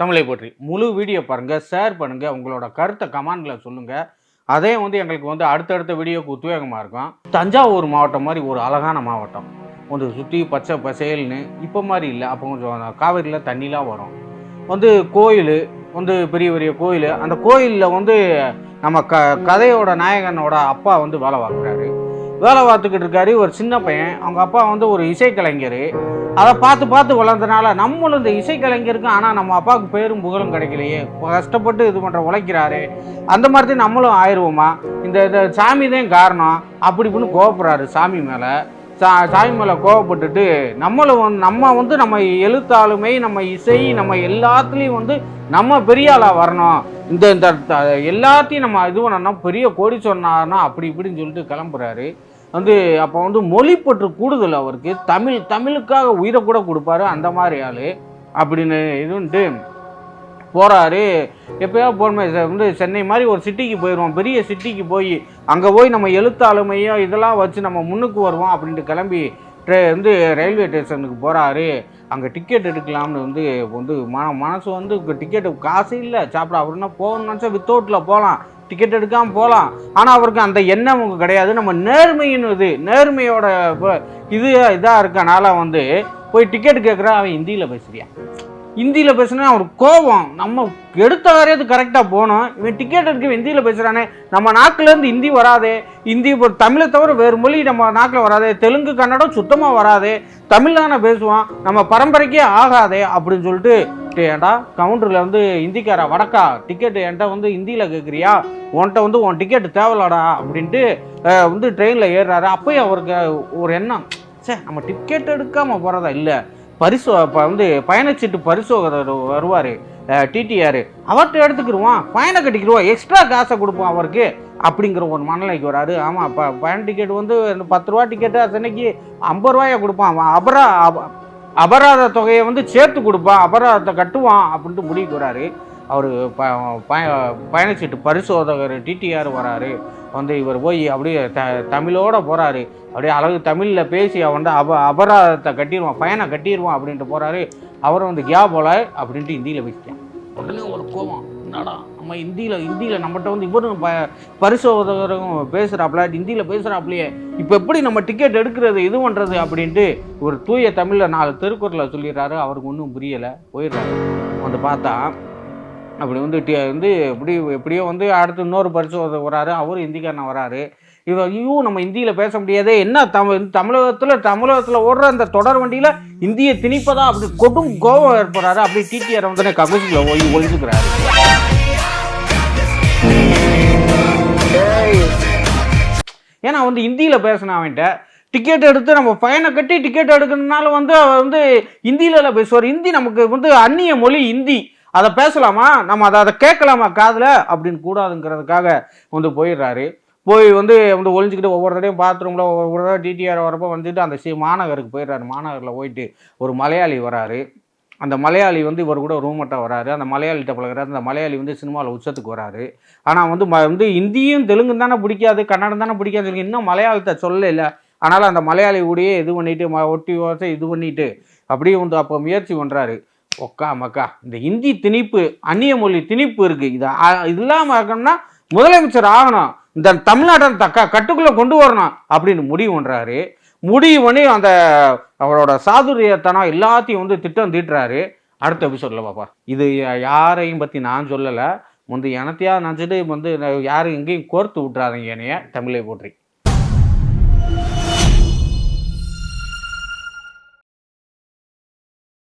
தமிழை பற்றி. முழு வீடியோ பாருங்கள் ஷேர் பண்ணுங்கள் உங்களோட கருத்தை கமெண்டில் சொல்லுங்கள் அதே வந்து எங்களுக்கு வந்து அடுத்தடுத்த வீடியோக்கு உத்வேகமாக இருக்கும். தஞ்சாவூர் மாவட்டம் மாதிரி ஒரு அழகான மாவட்டம். வந்து சுற்றி பச்சை பசேல்னு இப்போ மாதிரி இல்லை அப்போ கொஞ்சம் காவிரியில் தண்ணிலாம் வரும். வந்து கோயில் வந்து பெரிய பெரிய கோயில் அந்த கோயிலில் வந்து நம்ம க கதையோட நாயகனோட அப்பா வந்து வேலை பார்க்குறாரு. வேலை பார்த்துக்கிட்டு இருக்காரு ஒரு சின்ன பையன். அவங்க அப்பா வந்து ஒரு இசைக்கலைஞர். அதை பார்த்து பார்த்து வளர்ந்தனால நம்மளும் இந்த இசைக்கலைஞருக்கும் ஆனால் நம்ம அப்பாவுக்கு பேரும் புகழும் கிடைக்கலையே. கஷ்டப்பட்டு இது பண்ணுற உழைக்கிறாரு. அந்த மாதிரி தான் நம்மளும் ஆயிடுவோமா இந்த இந்த சாமி தான் காரணம். அப்படி இப்படின்னு கோவப்படுறாரு சாமி மேலே. சா சாமி மேலே கோவப்பட்டுட்டு நம்மளும் வந்து நம்ம வந்து நம்ம எழுத்தாளுமை நம்ம இசை நம்ம எல்லாத்துலேயும் வந்து நம்ம பெரிய ஆளாக வரணும். இந்த இந்த எல்லாத்தையும் நம்ம இது பண்ணோம்னா பெரிய கோடி சொன்னார்னா அப்படி இப்படின்னு சொல்லிட்டு கிளம்புறாரு. வந்து அப்போ வந்து மொழிப்பற்று கூடுதல் அவருக்கு. தமிழ் தமிழுக்காக உயிரை கூட கொடுப்பாரு அந்த மாதிரி ஆள். அப்படின்னு இதுன்ட்டு போகிறாரு எப்போயா போகணுமே வந்து சென்னை மாதிரி ஒரு சிட்டிக்கு போயிடுவோம் பெரிய சிட்டிக்கு போய் அங்கே போய் நம்ம எழுத்தாளுமையோ இதெல்லாம் வச்சு நம்ம முன்னுக்கு வருவோம் அப்படின்ட்டு கிளம்பி வந்து ரயில்வே ஸ்டேஷனுக்கு போகிறாரு அங்கே டிக்கெட் எடுக்கலாம்னு வந்து வந்து மன மனசு வந்து டிக்கெட்டு காசு இல்லை. சாப்பிட அவருன்னா போகணும்னு நினச்சா வித்தவுட்டில் போகலாம் டிக்கெட் எடுக்காமல் போகலாம் ஆனால் அவருக்கு அந்த எண்ணம் கிடையாது. நம்ம நேர்மையின் இது நேர்மையோட இது இதாக இருக்கனால வந்து போய் டிக்கெட் கேட்குறா அவன் ஹிந்தியில் பேசுறியா? ஹிந்தியில் பேசுனா அவருக்கு கோபம். நம்ம எடுத்த வரையாது கரெக்டாக போகணும் இவன் டிக்கெட் எடுக்க ஹிந்தியில் பேசுகிறானே நம்ம நாக்குலேருந்து ஹிந்தி வராதே. ஹிந்தி இப்போ தமிழை தவிர வேறு மொழி நம்ம நாக்கில் வராது. தெலுங்கு கன்னடம் சுத்தமாக வராது. தமிழ் தானே பேசுவான். நம்ம பரம்பரைக்கே ஆகாதே அப்படின்னு சொல்லிட்டு ஏன்டா கவுண்டரில் வந்து ஹிந்திக்காரா வடக்கா டிக்கெட் என்கிட்ட வந்து ஹிந்தியில் கேட்குறியா உன்கிட்ட வந்து உன் டிக்கெட் தேவையில்லடா அப்படின்ட்டு வந்து ட்ரெயினில் ஏறுறாரு. அப்போயும் அவருக்கு ஒரு எண்ணம். சே நம்ம டிக்கெட் எடுக்காமல் போகிறதா இல்லை. பரிசோ இப்போ வந்து பயணச்சீட்டு பரிசோகர் வருவார் டிடிஆர் அவர்கிட்ட எடுத்துக்கிடுவான் பயணம் கட்டிக்கிடுவோம் எக்ஸ்ட்ரா காசை கொடுப்போம் அவருக்கு. அப்படிங்கிற ஒரு மனநிலைக்கு வராரு. ஆமாம் இப்போ பயண டிக்கெட் வந்து பத்து ரூபா டிக்கெட்டு அத்தனைக்கு ஐம்பது ரூபாயை கொடுப்பான். அவன் அபரா அபராத தொகையை வந்து சேர்த்து கொடுப்பான். அபராதத்தை கட்டுவான் அப்படின்ட்டு முடிவுக்கு வராரு. அவர் ப பய- பயணச்சீட்டு பரிசோதகர் டிடிஆர் வராரு. வந்து இவர் போய் அப்படியே த தமிழோட போகிறாரு அப்படியே அழகு தமிழில் பேசி அவன் வந்து அப அபராதத்தை கட்டிடுவான் ஃபைனை கட்டிடுவான் அப்படின்ட்டு போகிறாரு அவரும் வந்து கியா போல? அப்படின்ட்டு ஹிந்தியில் பேசிட்டான். உடனே ஒரு கோவம். என்னடா? நம்ம ஹிந்தியில் ஹிந்தியில் நம்மகிட்ட வந்து இவரும் ப பரிசோதகரும் பேசுகிறாப்புல ஹிந்தியில் பேசுகிறாப்புலையே இப்போ எப்படி நம்ம டிக்கெட் எடுக்கிறது இது பண்ணுறது அப்படின்ட்டு ஒரு தூய தமிழில் நாலு திருக்குறளை சொல்லிடுறாரு. அவருக்கு ஒன்றும் புரியலை. போயிடுறாரு. வந்து பார்த்தா அப்படி வந்து டி- வந்து எப்படி எப்படியோ வந்து அடுத்து இன்னொரு பரிசோதகர் வராரு. அவரும் ஹிந்திக்காரன் வராரு. இவ ஐயோ நம்ம ஹிந்தியில் பேச முடியாதே என்ன தமிழ் தமிழகத்தில் தமிழகத்தில் ஓடுற அந்த தொடர் வண்டியில் இந்திய திணிப்பதா? அப்படி கொடும் கோபம் ஏற்படுறாரு. அப்படி டிடிஆர் வந்து கமிஷனில் போய் ஒழிச்சுக்கிறாரு. ஏன்னா வந்து ஹிந்தியில் பேசின அவன்கிட்ட டிக்கெட் எடுத்து நம்ம ஃபைனை கட்டி டிக்கெட் எடுக்கணுனால வந்து அவர் வந்து ஹிந்தியில பேசுவார். ஹிந்தி நமக்கு வந்து அந்நிய மொழி ஹிந்தி அதை பேசலாமா? நம்ம அதை அதை கேட்கலாமா காதில்? அப்படின்னு கூடாதுங்கிறதுக்காக வந்து போயிடுறாரு. போய் வந்து வந்து ஒழிஞ்சிக்கிட்டு ஒவ்வொரு தடையும் பாத்ரூமில் ஒவ்வொரு தடவை டிடிஆர் வரப்போ வந்துட்டு அந்த சி மாநகருக்கு போயிடுறாரு. மாநகரில் போயிட்டு ஒரு மலையாளி வராரு. அந்த மலையாளி வந்து இவர் கூட ரூமட்டாக வராரு. அந்த மலையாளிகிட்ட பழகிறாரு. அந்த மலையாளி வந்து சினிமாவில் உச்சத்துக்கு வராரு. ஆனால் வந்து ம வந்து இந்தியும் தெலுங்கும் தானே பிடிக்காது கன்னடம் தானே பிடிக்காது. இன்னும் மலையாளத்தை சொல்ல இல்லை ஆனால் அந்த மலையாளி கூடயே இது பண்ணிட்டு ம ஒட்டி ஓசை இது பண்ணிட்டு அப்படியே வந்து அப்போ முயற்சி பண்ணுறாரு ஒக்கா மக்கா இந்த ஹிந்தி திணிப்பு அந்நிய மொழி திணிப்பு இருக்குது இது இது இல்லாமல் இருக்கணும்னா முதலமைச்சர் ஆகணும். இந்த தமிழ்நாட்டை தக்க கட்டுக்குள்ளே கொண்டு வரணும் அப்படின்னு முடிவு பண்ணுறாரு முடிவு பண்ணி அந்த அவரோட சாதுரியத்தனம் எல்லாத்தையும் வந்து திட்டம் தீட்டுறாரு. அடுத்த எபிசோடில் பாப்பா இது யாரையும் பற்றி நான் சொல்லலை. முந்தைய இனத்தையாக நினச்சிட்டு வந்து யாரும் எங்கேயும் கோர்த்து விட்றாதீங்க என்னைய. தமிழை போற்றி.